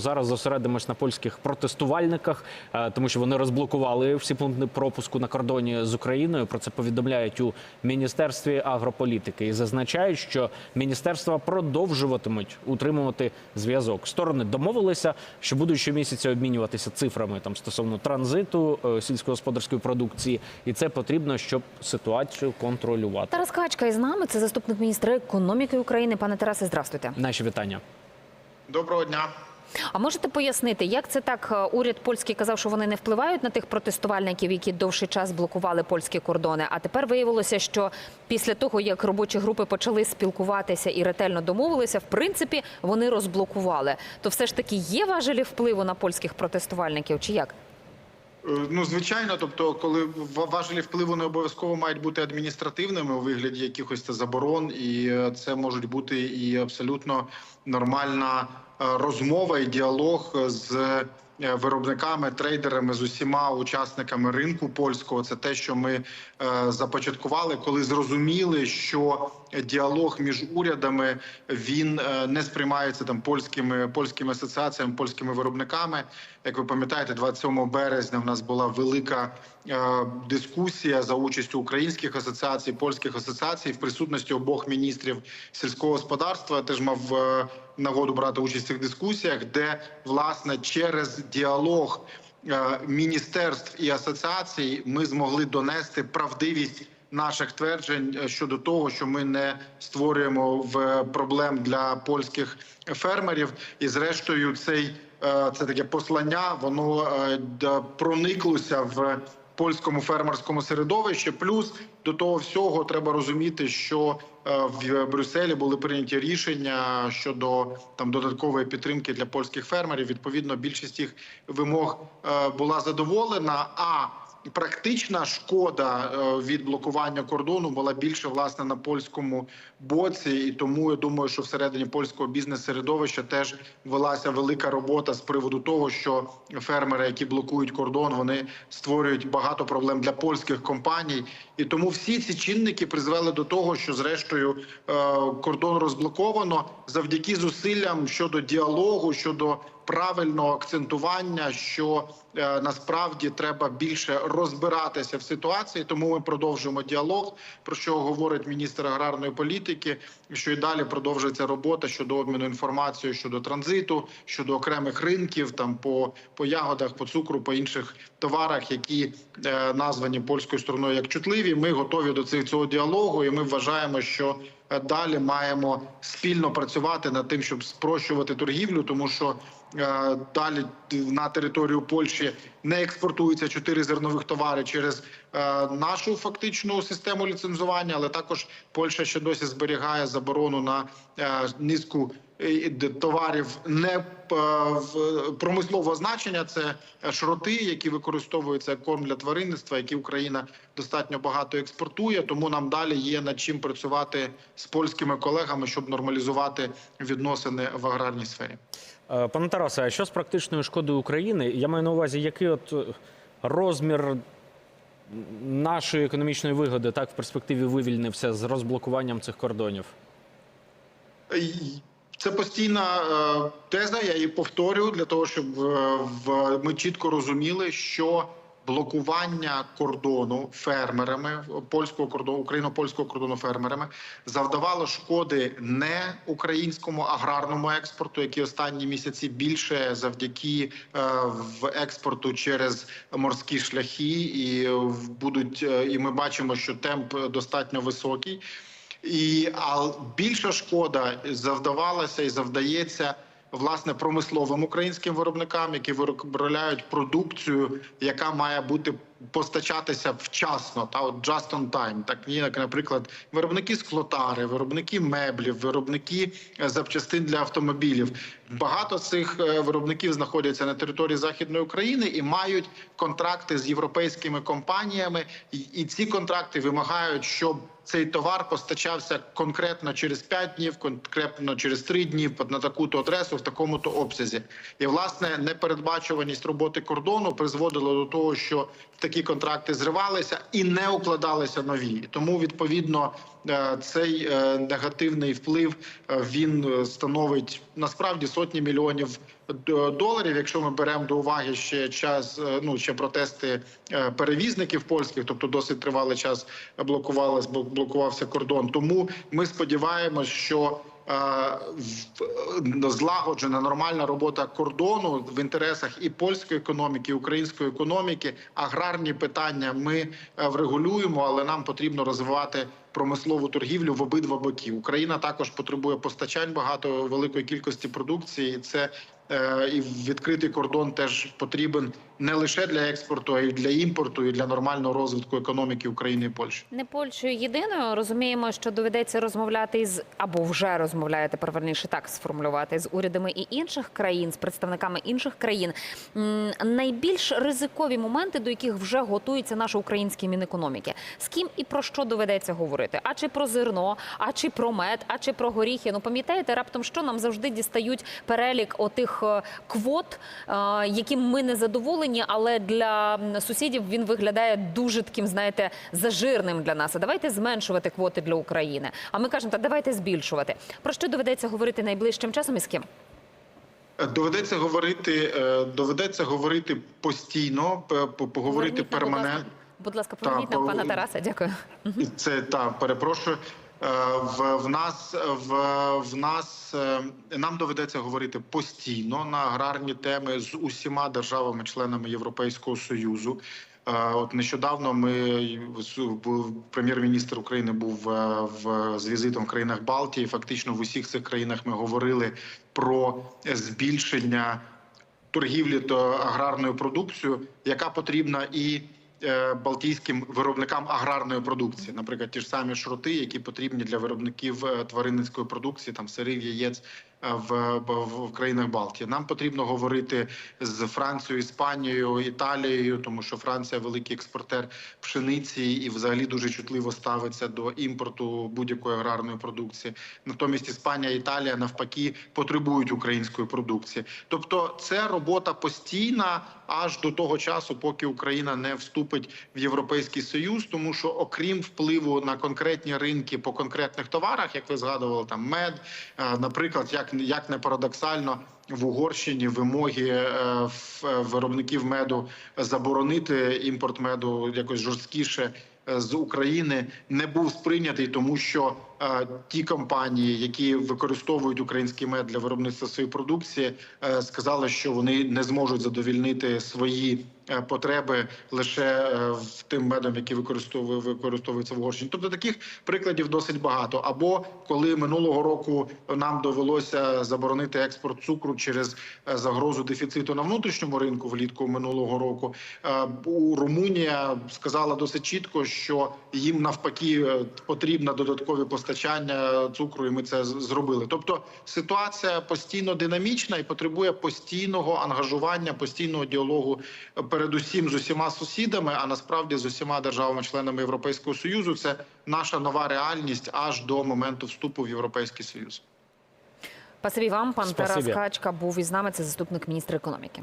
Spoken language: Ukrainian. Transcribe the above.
зараз зосередимось на польських протестувальниках, е, тому що вони розблокували всі пункти пропуску на кордоні з Україною. Про це повідомляють у міністерстві агрополітики і зазначають, що міністерства продовжуватимуть утримувати зв'язок. Сторони домовилися, що будуть щомісяця обмінюватися цифрами там стосовно транзиту е, сільськогосподарської продукції, і це потрібно, щоб ситуацію контролювати. Тарас Качка із нами. Це заступник міністра економіки України. Пане Тарасе, здравствуйте. Наші вітання. Доброго дня. А можете пояснити, як це так? е, Уряд польський казав, що вони не впливають на тих протестувальників, які довший час блокували польські кордони. А тепер виявилося, що після того, як робочі групи почали спілкуватися і ретельно домовилися, в принципі, вони розблокували. То все ж таки є важелі впливу на польських протестувальників, чи як? Е, Ну, звичайно, тобто, коли ва- важелі впливу не обов'язково мають бути адміністративними у вигляді якихось та заборон, і е, це можуть бути і абсолютно нормальна е, розмова і діалог з виробниками, трейдерами, з усіма учасниками ринку польського. Це те, що ми е, започаткували, коли зрозуміли, що діалог між урядами він е, не сприймається там польськими польськими асоціаціями, польськими виробниками. Як ви пам'ятаєте, 27 березня в нас була велика е, дискусія за участю українських асоціацій, польських асоціацій в присутності обох міністрів сільського господарства. Я теж мав е, нагоду брати участь в цих дискусіях, де власне через діалог е, міністерств і асоціацій ми змогли донести правдивість наших тверджень е, щодо того, що ми не створюємо в проблем для польських фермерів, і зрештою цей е, це таке послання, воно е, прониклося в польському фермерському середовищі. Плюс до того всього треба розуміти, що е, в Брюсселі були прийняті рішення щодо там додаткової підтримки для польських фермерів. Відповідно, більшість їх вимог е, була задоволена. А практична шкода е, від блокування кордону була більше власне на польському боці, і тому я думаю, що всередині польського бізнес-середовища теж велася велика робота з приводу того, що фермери, які блокують кордон, вони створюють багато проблем для польських компаній, і тому всі ці чинники призвели до того, що зрештою е, кордон розблоковано завдяки зусиллям щодо діалогу щодо правильного акцентування, що е, насправді треба більше розбиратися в ситуації. Тому ми продовжуємо діалог, про що говорить міністр аграрної політики. Що і далі продовжується робота щодо обміну інформацією щодо транзиту, щодо окремих ринків, там по, по ягодах, по цукру, по інших товарах, які е, названі польською стороною як чутливі. Ми готові до цих цього діалогу, і ми вважаємо, що далі маємо спільно працювати над тим, щоб спрощувати торгівлю, тому що е, далі на територію Польщі не експортуються чотири зернових товари через е, нашу фактичну систему ліцензування, але також Польща ще досі зберігає заборону на е, низку товарів не е, промислового значення. Це шроти, які використовуються як корм для тваринництва, які Україна достатньо багато експортує. Тому нам далі є над чим працювати з польськими колегами, щоб нормалізувати відносини в аграрній сфері. Е, Пане Тарасе, а що з практичною шкодою України? Я маю на увазі, який от е, розмір нашої економічної вигоди так в перспективі вивільнився з розблокуванням цих кордонів? Це постійна е, теза. Я її повторюю для того, щоб е, в ми чітко розуміли, що блокування кордону фермерами польського кордону, україно-польського кордону фермерами завдавало шкоди не українському аграрному експорту, який останні місяці більше завдяки е, в експорту через морські шляхи, і в- будуть е, і ми бачимо, що темп достатньо високий. І а більша шкода завдавалася і завдається власне промисловим українським виробникам, які виробляють продукцію, яка має бути постачатися вчасно, та от just on time. Так як, наприклад, виробники склотари, виробники меблів, виробники е, запчастин для автомобілів. Багато цих е, виробників знаходяться на території західної України і мають контракти з європейськими компаніями, і, ці контракти вимагають, щоб цей товар постачався конкретно через 5 днів, конкретно через 3 дні на таку-то адресу в такому-то обсязі. І власне непередбачуваність роботи кордону призводила до того, що в такі контракти зривалися і не укладалися нові. Тому відповідно е, цей е, негативний вплив е, він становить насправді сотні мільйонів доларів. Якщо ми беремо до уваги ще час, ну ще протести перевізників польських, тобто досить тривалий час блокувалась, блок- блокувався кордон. Тому ми сподіваємось, що злагоджена нормальна робота кордону в інтересах і польської економіки, і української економіки. Аграрні питання ми е, врегулюємо, але нам потрібно розвивати промислову торгівлю в обидва боки. Україна також потребує постачань багато великої кількості продукції. Це е, і відкритий кордон теж потрібен не лише для експорту, а й для імпорту, і для нормального розвитку економіки України і Польщі. Не Польщею єдиною розуміємо, що доведеться розмовляти з або вже розмовляєте правильніше так сформулювати з урядами і інших країн, з представниками інших країн. Найбільш ризикові моменти, до яких вже готується наш український мінекономіки. З ким і про що доведеться говорити? А чи про зерно, а чи про мед, а чи про горіхи? Ну пам'ятаєте, раптом що нам завжди дістають перелік отих е, квот, е, яким ми не задоволені, але для сусідів він виглядає дуже таким, знаєте, зажирним для нас. А давайте зменшувати квоти для України. А ми кажемо, та давайте збільшувати. Про що доведеться говорити найближчим часом і з ким? Доведеться говорити, е, доведеться говорити постійно, поговорити перманентно. Будь ласка, поверніть нам пана Тараса. Дякую. Це так, перепрошую. Е, В, в нас в, в нас е, нам доведеться говорити постійно на аграрні теми з усіма державами-членами Європейського союзу. Е, От нещодавно ми прем'єр-міністр України був в з візитом в країнах Балтії. Фактично в усіх цих країнах ми говорили про збільшення торгівлі та аграрною продукцією, яка потрібна і балтійським виробникам аграрної продукції, наприклад, ті ж самі шроти, які потрібні для виробників е, тваринницької продукції, там сирів, яєць е, в, в, в країнах Балтії. Нам потрібно говорити з Францією, Іспанією, Італією, тому що Франція великий експортер пшениці і взагалі дуже чутливо ставиться до імпорту будь-якої аграрної продукції. Натомість Іспанія, Італія навпаки потребують української продукції. Тобто, це робота постійна аж до того часу, поки Україна не вступить в Європейський Союз, тому що окрім впливу на конкретні ринки по конкретних товарах, як ви згадували, там мед, е, наприклад, як як не парадоксально. В Угорщині вимоги е, е, виробників меду заборонити імпорт меду якось жорсткіше е, з України не був сприйнятий, тому що ті компанії, які використовують український мед для виробництва своєї продукції, е, сказали, що вони не зможуть задовільнити свої е, потреби лише е, в тим медом, який використовує використовується в Угорщині. Тобто таких прикладів досить багато. Або коли минулого року нам довелося заборонити експорт цукру через загрозу дефіциту на внутрішньому ринку влітку минулого року, Румунія сказала досить чітко, що їм навпаки потрібно додаткові постачання цукру, і ми це зробили. Тобто ситуація постійно динамічна і потребує постійного ангажування, постійного діалогу, е, передусім з усіма сусідами, а насправді з усіма державами-членами Європейського союзу. Це наша нова реальність аж до моменту вступу в Європейський Союз. Спасибі вам, пан Спасибі. Тарас Качка був із нами. Це заступник міністра економіки.